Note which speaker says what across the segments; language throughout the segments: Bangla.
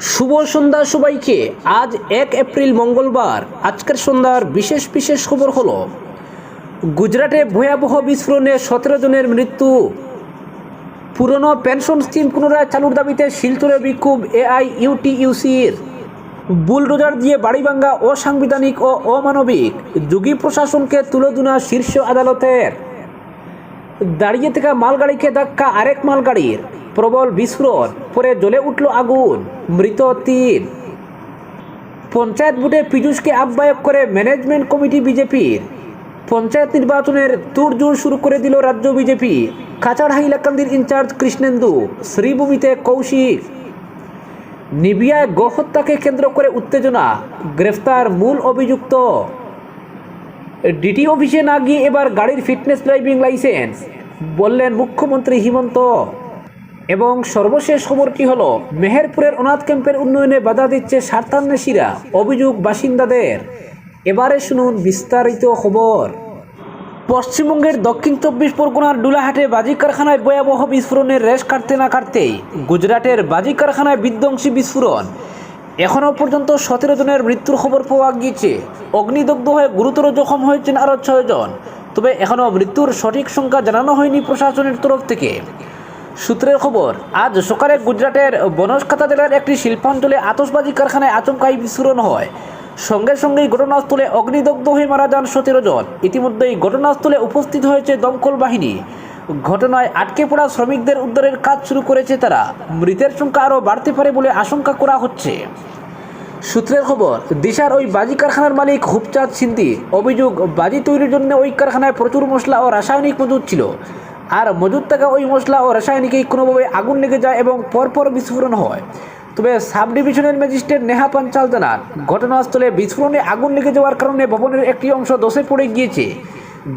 Speaker 1: শুভ সন্ধ্যা সবাইকে। আজ এক এপ্রিল মঙ্গলবার। আজকের সন্ধ্যার বিশেষ বিশেষ খবর হলো, গুজরাটে ভয়াবহ বিস্ফোরণে সতেরো জনের মৃত্যু। পুরনো পেনশন স্কিম পুনরায় চালুর দাবিতে শিলচরে বিক্ষোভ এআই ইউটিইউসির বুলডোজার দিয়ে বাড়ি ভাঙ্গা অসাংবিধানিক ও অমানবিক। যুগী প্রশাসনকে তুলোধুনা শীর্ষ আদালতের। দাঁড়িয়ে থাকা মালগাড়িকে ধাক্কা আরেক মালগাড়ির। প্রবল বিস্ফোরণ, পরে জ্বলে উঠল আগুন, মৃত তিন পঞ্চায়েত ভোটে পীযুষকে আহ্বায়ক করে ম্যানেজমেন্ট কমিটি বিজেপির। পঞ্চায়েত নির্বাচনের তুড়জোড় শুরু করে দিল রাজ্য বিজেপি। কাছাড় হাইলাকান্দির ইনচার্জ কৃষ্ণেন্দু, শ্রীভূমিতে কৌশিক। নিবিয়ায় গোহত্যাকে কেন্দ্র করে উত্তেজনা, গ্রেফতার মূল অভিযুক্ত। ডিটি অফিসে না গিয়ে এবার গাড়ির ফিটনেস ড্রাইভিং লাইসেন্স, বললেন মুখ্যমন্ত্রী হিমন্ত। এবং সর্বশেষ খবর খবরটি হলো? মেহেরপুরের অনাথ ক্যাম্পের উন্নয়নে বাধা দিচ্ছে সার্তান্বেষীরা। অভিযোগ বাসিন্দাদের। এবারে শুনুন বিস্তারিত খবর। পশ্চিমবঙ্গের দক্ষিণ চব্বিশ পরগনার ডুলাহাটে বাজি কারখানায় ভয়াবহ বিস্ফোরণের রেশ কাটতে না কাটতেই গুজরাটের বাজি কারখানায় বিধ্বংসী বিস্ফোরণ। এখনও পর্যন্ত সতেরো জনের মৃত্যুর খবর পাওয়া গিয়েছে। অগ্নিদগ্ধ হয়ে গুরুতর জখম হয়েছেন আরও ছয়জন তবে এখনও মৃত্যুর সঠিক সংখ্যা জানানো হয়নি প্রশাসনের তরফ থেকে। সূত্রের খবর, আজ সকালে গুজরাটের বনসখাতা জেলার একটি শিল্পাঞ্চলে আতসবাজি কারখানায় আচমকাই বিস্ফোরণ হয়। সঙ্গে সঙ্গেই ঘটনাস্থলে অগ্নিদগ্ধ হয়ে মারা যান সতেরো জন ইতিমধ্যেই ঘটনাস্থলে উপস্থিত হয়েছে দমকল বাহিনী। ঘটনায় আটকে পড়া শ্রমিকদের উদ্ধারের কাজ শুরু করেছে তারা। মৃতের সংখ্যা আরও বাড়তে পারে বলে আশঙ্কা করা হচ্ছে। সূত্রের খবর, দিশার ওই বাজি কারখানার মালিক হুপচাঁদ সিন্দি। অভিযোগ, বাজি তৈরির জন্য ওই কারখানায় প্রচুর মশলা ও রাসায়নিক মজুদ ছিল। আর মজুদ থাকা ওই মশলা ও রাসায়নিকেই কোনোভাবে আগুন লেগে যায় এবং পরপর বিস্ফোরণ হয়। তবে সাব ডিভিশনের ম্যাজিস্ট্রেট নেহা পাঞ্চাল জানান ঘটনাস্থলে বিস্ফোরণে আগুন লেগে যাওয়ার কারণে ভবনের একটি অংশ দশে পড়ে গিয়েছে,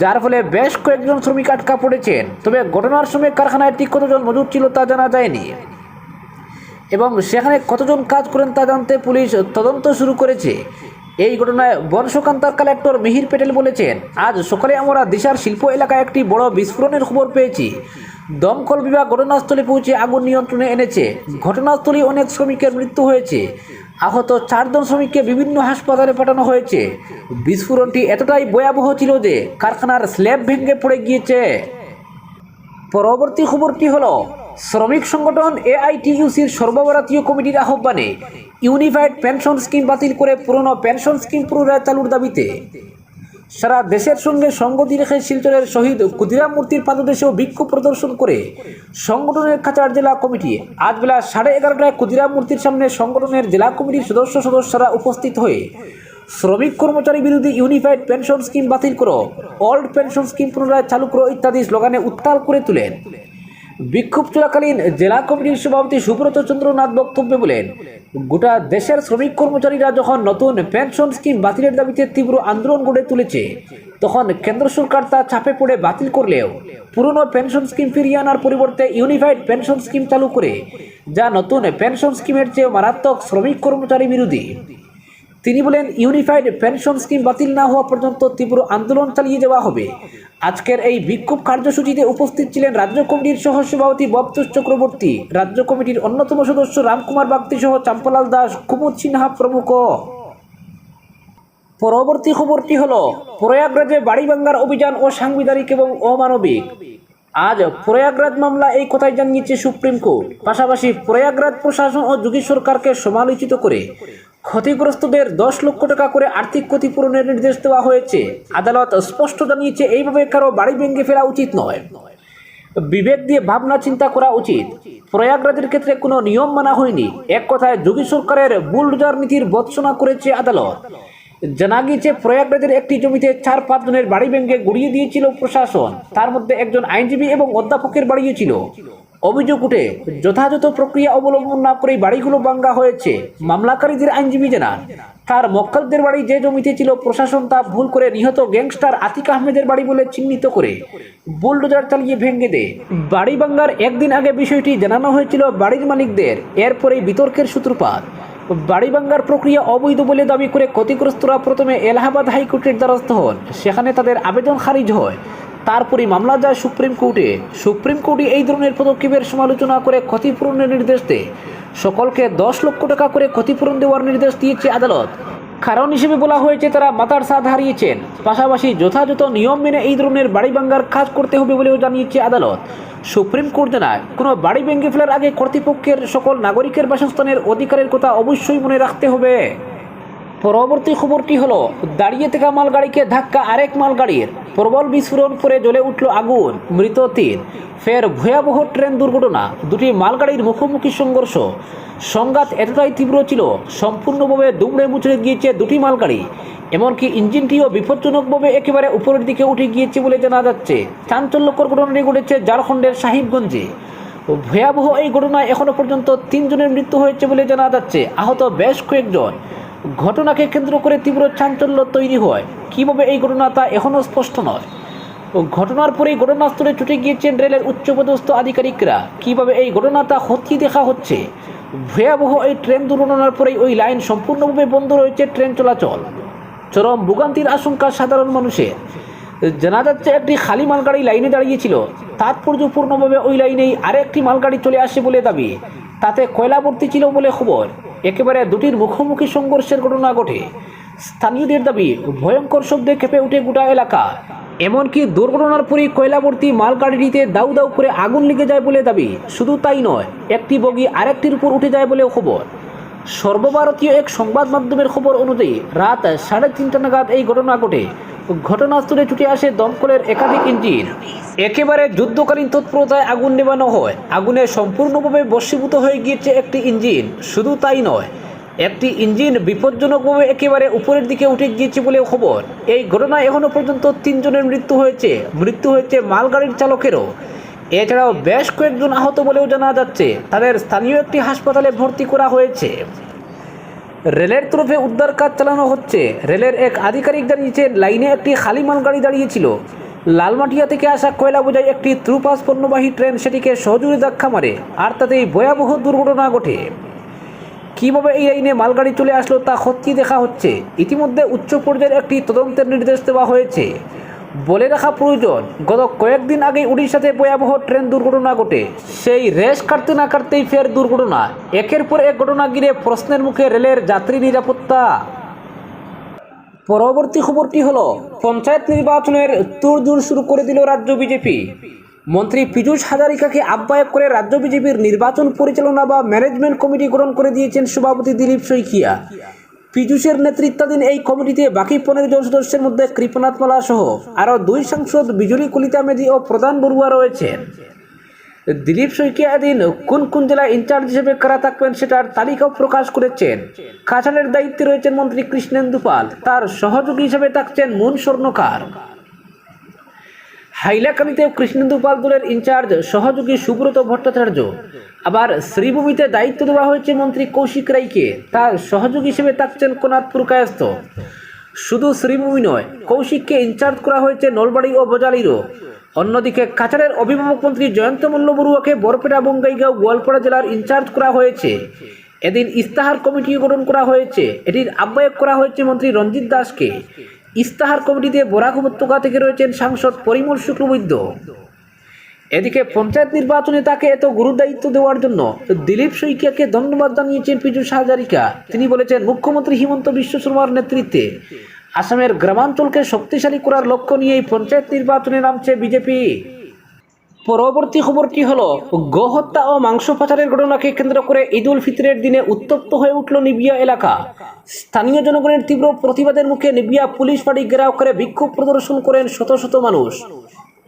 Speaker 1: যার ফলে বেশ কয়েকজন শ্রমিক আটকা পড়েছেন। তবে ঘটনার সময় কারখানায় ঠিক কতজন মজুদ ছিল তা জানা যায়নি এবং সেখানে কতজন কাজ করেন তা জানতে পুলিশ তদন্ত শুরু করেছে। এই ঘটনায় বর্ষকান্তার কালেক্টর মিহির পেটেল বলেছেন, আজ সকালে আমরা দিশার শিল্প এলাকায় একটি বড় বিস্ফোরণের খবর পেয়েছি। দমকল বিভাগ ঘটনাস্থলে পৌঁছে আগুন নিয়ন্ত্রণে এনেছে। ঘটনাস্থলে অনেক শ্রমিকের মৃত্যু হয়েছে। আহত চারজন শ্রমিককে বিভিন্ন হাসপাতালে পাঠানো হয়েছে। বিস্ফোরণটি এতটাই ভয়াবহ ছিল যে কারখানার স্ল্যাব ভেঙে পড়ে গিয়েছে। পরবর্তী খবরটি হলো, শ্রমিক সংগঠন এআইটিইউসির সর্বভারতীয় কমিটির আহ্বানে ইউনিফাইড পেনশন স্কিম বাতিল করে পুরনো পেনশন স্কিম পুনরায় চালুর দাবিতে। সারা দেশের সঙ্গে সঙ্গতি রেখে শিলচরের শহীদ ক্ষুদিরাম মূর্তির পাদদেশেও বিক্ষোভ প্রদর্শন করে সংগঠনের কাছাড় জেলা কমিটি। আজ বেলা সাড়ে এগারোটায় ক্ষুদিরাম মূর্তির সামনে সংগঠনের জেলা কমিটির সদস্য সদস্যরা উপস্থিত হয়ে শ্রমিক কর্মচারী বিরোধী ইউনিফাইড পেনশন স্কিম বাতিল করো ওল্ড পেনশন স্কিম পুনরায় চালু করো ইত্যাদি স্লোগানে উত্তাল করে তুলেন। বিক্ষোভ চলাকালীন জেলা কমিটির সভাপতি সুব্রত চন্দ্রনাথ বক্তব্যে বলেন, গোটা দেশের শ্রমিক কর্মচারীরা যখন নতুন পেনশন স্কিম বাতিলের দাবিতে তীব্র আন্দোলন গড়ে তুলেছে, তখন কেন্দ্র সরকার তা চাপে পড়ে বাতিল করলেও পুরনো পেনশন স্কিম ফিরিয়ে আনার পরিবর্তে ইউনিফাইড পেনশন স্কিম চালু করে, যা নতুন পেনশন স্কিমের চেয়ে মারাত্মক শ্রমিক কর্মচারী বিরোধী। তিনি বলেন, ইউনিফাইড পেনশন স্কিম বাতিল না হওয়া পর্যন্ত তীব্র আন্দোলন চালিয়ে যাওয়া হবে। আজকের এই বিক্ষোভ কার্যসূচিতে উপস্থিত ছিলেন রাজ্য কমিটির সহ সভাপতি বপ্তুষ চক্রবর্তী, রাজ্য কমিটির অন্যতম সদস্য রামকুমার বাগতি সহ চাম্পালাল দাস, কুমুদ সিনহা প্রমুখ। পরবর্তী খবরটি হল, প্রয়াগরাজে বাড়ি ভাঙ্গার অভিযান ও সাংবিধানিক এবং অমানবিক। আজ প্রয়াগরাজ মামলা এই কথাই জানিয়েছে সুপ্রিম কোর্ট। পাশাপাশি প্রয়াগরাজ প্রশাসন ও যোগী সরকারকে সমালোচিত করে ক্ষতিগ্রস্তদের দশ লক্ষ টাকা করে আর্থিক ক্ষতিপূরণের নির্দেশ দেওয়া হয়েছে। আদালত স্পষ্ট জানিয়েছে, এইভাবে কারও বাড়ি ভেঙে ফেলা উচিত নয়। বিবেক দিয়ে ভাবনা চিন্তা করা উচিত। প্রয়াগরাজের ক্ষেত্রে কোনো নিয়ম মানা হয়নি। এক কথায়, যোগী সরকারের বুলডোজার নীতির বৎসনা করেছে আদালত। জানা গিয়েছে, প্রয়াগরাজের একটি জমিতে চার পাঁচ জনের বাড়ি ভেঙে গড়িয়ে দিয়েছিল প্রশাসন। তার মধ্যে একজন আইনজীবী এবং অধ্যাপকের বাড়িও ছিল। অভিযোগ উঠে, যথাযথ প্রক্রিয়া অবলম্বন না করেই বাড়িগুলো ভাঙ্গা হয়েছে। মামলাকারীদের আইনজীবী জানান তার মক্কালদের বাড়ি যে জমিতে ছিল, প্রশাসন তা ভুল করে নিহত গ্যাংস্টার আতিক আহমেদের বাড়ি বলে চিহ্নিত করে, বুলডোজার চালিয়ে ভেঙে দেয় বাড়ি ভাঙ্গার একদিন আগে বিষয়টি জানানো হয়েছিল বাড়ির মালিকদের। এরপরেই বিতর্কের সূত্রপাত। বাড়ি ভাঙ্গার প্রক্রিয়া অবৈধ বলে দাবি করে ক্ষতিগ্রস্তরা প্রথমে এলাহাবাদ হাইকোর্টের দ্বারস্থ হন। সেখানে তাদের আবেদন খারিজ হয়। তারপরই মামলা যায় সুপ্রিম কোর্টে। সুপ্রিম কোর্টে এই ধরনের পদক্ষেপের সমালোচনা করে ক্ষতিপূরণের নির্দেশ দেয়। সকলকে দশ লক্ষ টাকা করে ক্ষতিপূরণ দেওয়ার নির্দেশ দিয়েছে আদালত। কারণ হিসেবে বলা হয়েছে, তারা মাতার স্বাদ হারিয়েছেন। পাশাপাশি যথাযথ নিয়ম মেনে এই ধরনের বাড়ি ভাঙ্গার কাজ করতে হবে বলেও জানিয়েছে আদালত। সুপ্রিম কোর্ট জানায়, কোনো বাড়ি ভেঙে ফেলার আগে কর্তৃপক্ষের সকল নাগরিকের বাসস্থানের অধিকারের কথা অবশ্যই মনে রাখতে হবে। পরবর্তী খবরটি হলো? দাঁড়িয়ে থাকা মালগাড়িকে ধাক্কা আরেক মালগাড়ির। প্রবল বিস্ফোরণ করে জ্বলে উঠল আগুন। মৃত তিন। ফের ভয়াবহ ট্রেন দুর্ঘটনা। দুটি মালগাড়ির মুখোমুখি সংঘর্ষ। সংঘাত এতটাই তীব্র ছিল, সম্পূর্ণভাবে দুমড়ে মুচড়ে গিয়েছে দুটি মালগাড়ি। এমনকি ইঞ্জিনটিও বিপজ্জনকভাবে একেবারে উপরের দিকে উঠে গিয়েছে বলে জানা যাচ্ছে। চাঞ্চল্যকর ঘটনাটি ঘটেছে ঝাড়খণ্ডের সাহিবগঞ্জে। ভয়াবহ এই ঘটনায় এখনও পর্যন্ত তিনজনের মৃত্যু হয়েছে বলে জানা যাচ্ছে। আহত বেশ কয়েকজন। ঘটনাকে কেন্দ্র করে তীব্র চাঞ্চল্য তৈরি হয়। কীভাবে এই ঘটনা তা এখনও স্পষ্ট নয়। ঘটনার পরেই ঘটনাস্থলে ছুটে গিয়েছেন রেলের উচ্চপদস্থ আধিকারিকরা। কীভাবে এই ঘটনা তা খতিয়ে দেখা হচ্ছে? ভয়াবহ এই ট্রেন দুর্ঘটনার পরেই ওই লাইন সম্পূর্ণভাবে বন্ধ রয়েছে ট্রেন চলাচল। চরম ভোগান্তির আশঙ্কা সাধারণ মানুষের। জানা যাচ্ছে, একটি খালি মালগাড়ি লাইনে দাঁড়িয়েছিল। তাৎপর্যপূর্ণভাবে ওই লাইনেই আরেকটি মালগাড়ি চলে আসে বলে দাবি। তাতে কয়লা ভর্তি ছিল বলে খবর। একেবারে দুটির মুখোমুখি সংঘর্ষের ঘটনা ঘটে। স্থানীয়দের দাবি, ভয়ঙ্কর শব্দে কেঁপে উঠে গোটা এলাকা। এমনকি দুর্ঘটনার পরই কয়লাবর্তী মালগাড়িটিতে দাউ দাউ করে আগুন লেগে যায় বলে দাবি। শুধু তাই নয়, একটি বগি আরেকটির উপর উঠে যায় বলেও খবর। সর্বভারতীয় এক সংবাদ মাধ্যমের খবর অনুযায়ী, রাত সাড়ে তিনটা নাগাদ এই ঘটনা ঘটে। ঘটনাস্থলে ছুটে আসে দমকলের একাধিক ইঞ্জিন। একেবারে যুদ্ধকালীন তৎপরতায় আগুন নেবানো হয়। আগুনে সম্পূর্ণভাবে বশীভূত হয়ে গিয়েছে একটি ইঞ্জিন। শুধু তাই নয়, একটি ইঞ্জিন বিপজ্জনকভাবে একেবারে উপরের দিকে উঠে গিয়েছে বলেও খবর। এই ঘটনায় এখনও পর্যন্ত তিনজনের মৃত্যু হয়েছে। মৃত্যু হয়েছে মালগাড়ির চালকেরও। এছাড়াও বেশ কয়েকজন আহত বলেও জানা যাচ্ছে, তাদের স্থানীয় একটি হাসপাতালে ভর্তি করা হয়েছে। রেলের তরফে উদ্ধার কাজ চালানো হচ্ছে। রেলের এক আধিকারিক জানিয়েছেন লাইনে একটি খালি মালগাড়ি দাঁড়িয়েছিল লালমাটিয়া থেকে আসা কয়লা বোঝাই একটি ত্রুপাস পণ্যবাহী ট্রেন সেটিকে সহজুরি ধাক্কা মারে, আর তাতেই ভয়াবহ দুর্ঘটনা ঘটে। কীভাবে এই লাইনে মালগাড়ি চলে আসলো তা খতিয়ে দেখা হচ্ছে। ইতিমধ্যে উচ্চ পর্যায়ের একটি তদন্তের নির্দেশ দেওয়া হয়েছে। বলে রাখা প্রয়োজন। গত কয়েকদিন আগেই উড়িষ্যাতে ভয়াবহ ট্রেন দুর্ঘটনা ঘটে। সেই রেশ কাটতে না কাটতেই ফের দুর্ঘটনা। একের পর এক ঘটনা ঘিরে প্রশ্নের মুখে রেলের যাত্রী নিরাপত্তা। পরবর্তী খবরটি হলো, পঞ্চায়েত নির্বাচনের তোড়জোড় শুরু করে দিল রাজ্য বিজেপি। মন্ত্রী পীযূষ হাজারিকাকে আহ্বায়ক করে রাজ্য বিজেপির নির্বাচন পরিচালনা বা ম্যানেজমেন্ট কমিটি গঠন করে দিয়েছেন সভাপতি দিলীপ শইকিয়া। পীযূষের নেতৃত্বাধীন এই কমিটিতে বাকি পনেরো জন সদস্যের মধ্যে কৃপনাথ মালা সহ আরও দুই সাংসদ, বিজুলি, কলিতা মেধি ও প্রধান বড়ুয়া রয়েছেন দিলীপ শইকিয়া এদিন কোন কোন জেলায় ইনচার্জ হিসেবে কারা থাকবেন সেটার তালিকাও প্রকাশ করেছেন। কাছাড়ের দায়িত্বে রয়েছেন মন্ত্রী কৃষ্ণেন্দুপাল তার সহযোগী হিসেবে থাকছেন মুন স্বর্ণকার হাইলাকান্দিতে কৃষ্ণেন্দু পাল দলের ইনচার্জ সহযোগী সুব্রত ভট্টাচার্য। আবার শ্রীভূমিতে দায়িত্ব দেওয়া হয়েছে মন্ত্রী কৌশিক রায়কে। তার সহযোগী হিসেবে থাকছেন কোনাথপুর কায়স্থ। শুধু শ্রীভূমি নয়, কৌশিককে ইনচার্জ করা হয়েছে নলবাড়ি ও বজালিরও অন্যদিকে কাছাড়ের অভিভাবক মন্ত্রী জয়ন্ত মল্ল বড়ুয়াকে বরপেটা, বঙ্গাইগাঁও, গোয়ালপাড়া জেলার ইনচার্জ করা হয়েছে। এদিন ইস্তাহার কমিটি গঠন করা হয়েছে। এটির আহ্বায়ক করা হয়েছে মন্ত্রী রঞ্জিত দাসকে। ইস্তাহার কমিটিতে বরাক উপত্যকা থেকে রয়েছেন সাংসদ পরিমল শুক্লবৈদ্য। এদিকে পঞ্চায়েত নির্বাচনে তাকে এত গুরুদায়িত্ব দেওয়ার জন্য দিলীপ শইকিয়াকে ধন্যবাদ জানিয়েছেন পিজু হাজারিকা তিনি বলেছেন, মুখ্যমন্ত্রী হিমন্ত বিশ্ব শর্মার নেতৃত্বে আসামের গ্রামাঞ্চলকে শক্তিশালী করার লক্ষ্য নিয়েই পঞ্চায়েত নির্বাচনে নামছে বিজেপি। পরবর্তী খবরটি হলো? গোহত্যা ও মাংস পাচারের ঘটনাকে কেন্দ্র করে ঈদ উল ফিতরের দিনে উত্তপ্ত হয়ে উঠল নিবিয়া এলাকা। স্থানীয় জনগণের তীব্র প্রতিবাদের মুখে নিবিয়া পুলিশ ফাঁড়ি ঘেরাও করে বিক্ষোভ প্রদর্শন করেন শত শত মানুষ।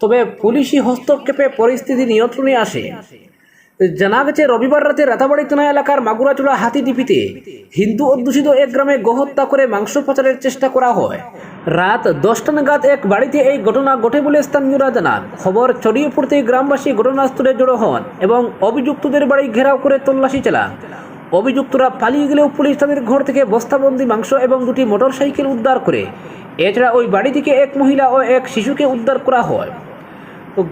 Speaker 1: তবে পুলিশি হস্তক্ষেপে পরিস্থিতি নিয়ন্ত্রণে আসে। জানা গেছে, রবিবার রাতে রাতাবাড়ি থানা এলাকার মাগুরাচূড়া হাতিডিপিতে হিন্দু অধ্যুষিত এক গ্রামে গোহত্যা করে মাংস পাচারের চেষ্টা করা হয়। রাত দশটা নাগাদ এক বাড়িতে এই ঘটনা ঘটে বলে স্থানীয়রা জানান খবর ছড়িয়ে পড়তেই গ্রামবাসী ঘটনাস্থলে জড়ো হন এবং অভিযুক্তদের বাড়ি ঘেরাও করে তল্লাশি চালান। অভিযুক্তরা পালিয়ে গেলেও পুলিশ তাদের ঘর থেকে বস্তাবন্দি মাংস এবং দুটি মোটরসাইকেল উদ্ধার করে। এছাড়া ওই বাড়ি থেকে এক মহিলা ও এক শিশুকে উদ্ধার করা হয়।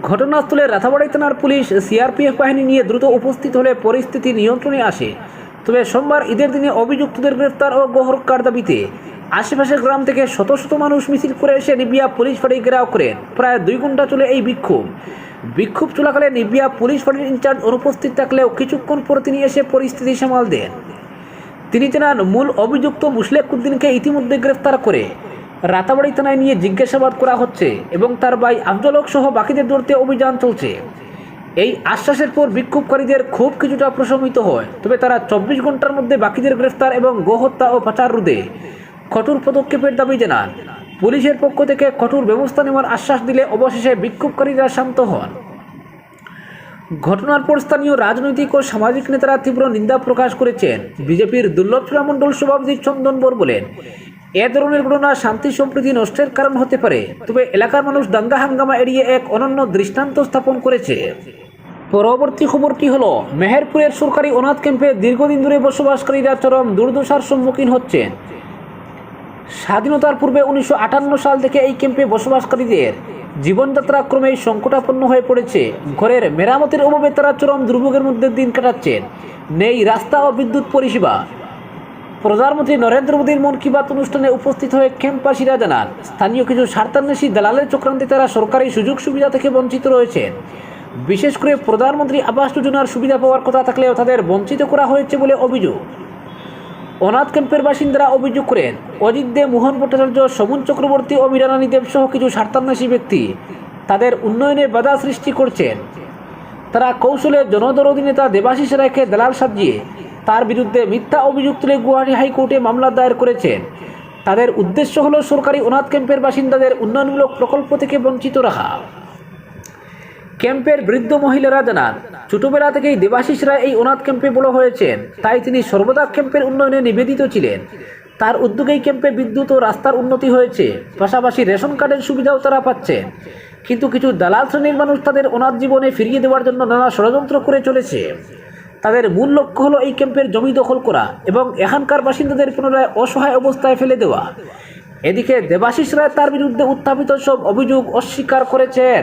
Speaker 1: ঘটনাস্থলে রাথাবাড়ি থানার পুলিশ সিআরপিএফ বাহিনী নিয়ে দ্রুত উপস্থিত হলে পরিস্থিতি নিয়ন্ত্রণে আসে। তবে সোমবার ঈদের দিনে অভিযুক্তদের গ্রেফতার ও গোহরকার দাবিতে আশেপাশের গ্রাম থেকে শত শত মানুষ মিছিল করে এসে নিবিয়া পুলিশ ফাঁড়ি ঘেরাও করেন। প্রায় দুই ঘণ্টা চলে এই বিক্ষোভ। বিক্ষোভ চলাকালে নিবিয়া পুলিশ ফাঁড়ির ইনচার্জ অনুপস্থিত থাকলেও কিছুক্ষণ পর তিনি এসে পরিস্থিতি সামাল দেন। তিনি জানান, মূল অভিযুক্ত মুশলেক উদ্দিনকে ইতিমধ্যে গ্রেফতার করে রাতাবাড়ি থানায় নিয়ে জিজ্ঞাসাবাদ করা হচ্ছে এবং তার ভাই আফজলক সহ বাকিদের ধরতে অভিযান চলছে। এই আশ্বাসের পর বিক্ষোভকারীদের খুব কিছুটা প্রশমিত হয়। তবে তারা চব্বিশ ঘণ্টার মধ্যে বাকিদের গ্রেফতার এবং গোহত্যা ও পাচার রোধে কঠোর পদক্ষেপের দাবি জানান। পুলিশের পক্ষ থেকে কঠোর ব্যবস্থা নেওয়ার আশ্বাস দিলে অবশেষে বিক্ষোভকারীরা শান্ত হন। ঘটনার পর স্থানীয় রাজনৈতিক ও সামাজিক নেতারা তীব্র নিন্দা প্রকাশ করেছেন। বিজেপির দুর্লভ মণ্ডল সভাপতি চন্দন বর বলেন, এ ধরনের ঘটনা শান্তি, সম্প্রীতি, নষ্টের কারণ হতে পারে, তবে এলাকার মানুষ দাঙ্গা হাঙ্গামা এড়িয়ে এক অনন্য দৃষ্টান্ত স্থাপন করেছে। পরবর্তী খবরটি হলো? মেহেরপুরের সরকারি অনাথ ক্যাম্পে দীর্ঘদিন ধরে বসবাসকারীরা চরম দুর্দশার সম্মুখীন হচ্ছেন। স্বাধীনতার পূর্বে উনিশশো আটান্ন সাল থেকে এই ক্যাম্পে বসবাসকারীদের জীবনযাত্রা ক্রমেই সংকটাপন্ন হয়ে পড়েছে। ঘরের মেরামতের অভাবে তারা চরম দুর্ভোগের মধ্যে দিন কাটাচ্ছেন। নেই রাস্তা ও বিদ্যুৎ পরিষেবা। প্রধানমন্ত্রী নরেন্দ্র মোদীর মন কি বাত অনুষ্ঠানে উপস্থিত হয়ে ক্যাম্পবাসীরা জানান, স্থানীয় কিছু স্বার্থান্বেষী দালালের চক্রান্তে তারা সরকারি সুযোগ সুবিধা থেকে বঞ্চিত রয়েছেন। বিশেষ করে প্রধানমন্ত্রী আবাস যোজনার সুবিধা পাওয়ার কথা থাকলেও তাদের বঞ্চিত করা হয়েছে বলে অভিযোগ। অনাথ ক্যাম্পের বাসিন্দারা অভিযোগ করেন, অজিত দে, মোহন ভট্টাচার্য সমন চক্রবর্তী ও মীরানানী দেব সহ কিছু স্বার্থান্বেষী ব্যক্তি তাদের উন্নয়নে বাধা সৃষ্টি করছেন। তারা কৌশলে জনদরদী নেতা দেবাশিস রায়কে দালাল সাজিয়ে তার বিরুদ্ধে মিথ্যা অভিযোগ তুলে গুয়াহাটি হাইকোর্টে মামলা দায়ের করেছেন। তাদের উদ্দেশ্য হল সরকারি অনাথ ক্যাম্পের বাসিন্দাদের উন্নয়নমূলক প্রকল্প থেকে বঞ্চিত রাখা। ক্যাম্পের বৃদ্ধ মহিলারা জানান ছোটবেলা থেকেই দেবাশিস রায় এই অনাথ ক্যাম্পে বড় হয়েছেন। তাই তিনি সর্বদা ক্যাম্পের উন্নয়নে নিবেদিত ছিলেন। তার উদ্যোগেই ক্যাম্পে বিদ্যুৎ ও রাস্তার উন্নতি হয়েছে। পাশাপাশি রেশন কার্ডের সুবিধাও তারা পাচ্ছেন। কিন্তু কিছু দালাল শ্রেণির মানুষ তাদের অনাথ জীবনে ফিরিয়ে দেওয়ার জন্য নানা ষড়যন্ত্র করে চলেছে। তাদের মূল লক্ষ্য হলো এই ক্যাম্পের জমি দখল করা এবং এখানকার বাসিন্দাদের পুনরায় অসহায় অবস্থায় ফেলে দেওয়া। এদিকে দেবাশিস রায় তার বিরুদ্ধে উত্থাপিত সব অভিযোগ অস্বীকার করেছেন।